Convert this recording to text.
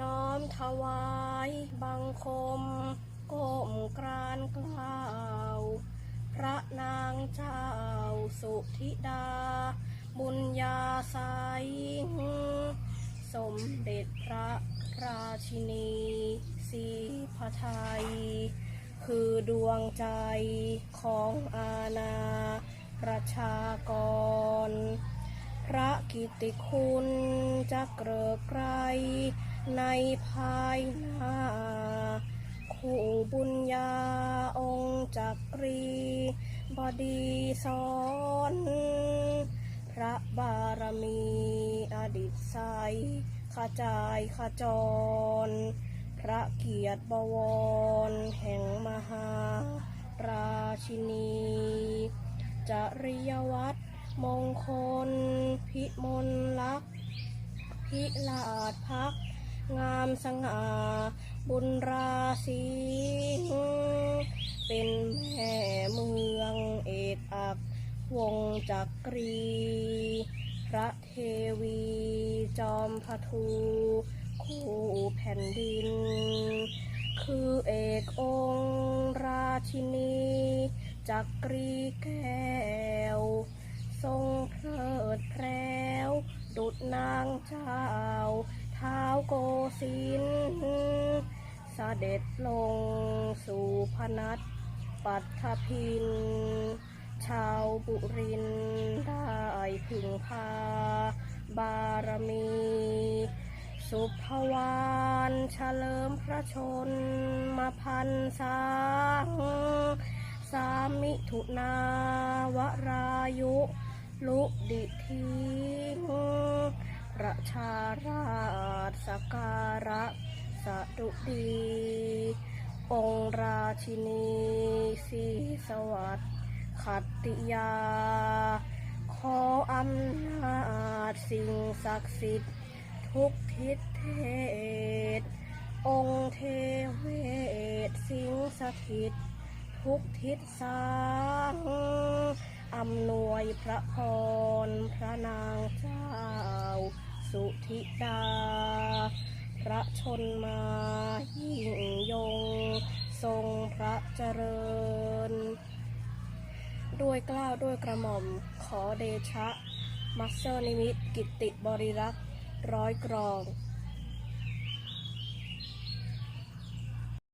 น้อมถวายบังคมก้มกรานกล่าว พระนางเจ้าสุธิดา บุญญาไสยสมเด็จพระราชินีสีพระไทย คือดวงใจของอาณาประชากร พระกิตติคุณจะเกริกไกร ในภายหน้า คู่บุญญาองค์จักรีบดีสอนพระบารมีอดิตไซยขจายขจร พระเกียรติบวร แห่งมหา ราชินีจริยวัตรมงคล พิมลลักษ์พิลาดพัก งามสง่าบุญราศีเป็นแม่เมืองเอกอักวงจักรี พระเทวี จอมพทู คู่แผ่นดิน คือเอกองค์ราชินี จักรีแก้ว ทรงเพลิดเพล้วดุจนางเจ้า ท้าวโกสินทร์เสด็จลงสู่พนัสปัทพิน ชาวบุรินได้พึ่งพา บารมี สุภวานเฉลิมพระชนมาพันสางสามิถุนาวรายุ ลุดิที ประชาราชสการะสดุดี องค์ราชินีสีสวัสดิ์ขัตติยา ขออำนาจสิ่งศักดิ์สิทธิ์ ทุกทิศเทศ องค์เทเวศสิงสถิต ทุกทิศสร้างอำนวยพระพรพระนางเจ้า สุธิดา พระชนมายิ่งยง ทรงพระเจริญ ด้วยกล้าวด้วยกระหม่อมขอเดชะ มัสเซอร์นิมิตกิตติบริรักษ์ร้อยกรอง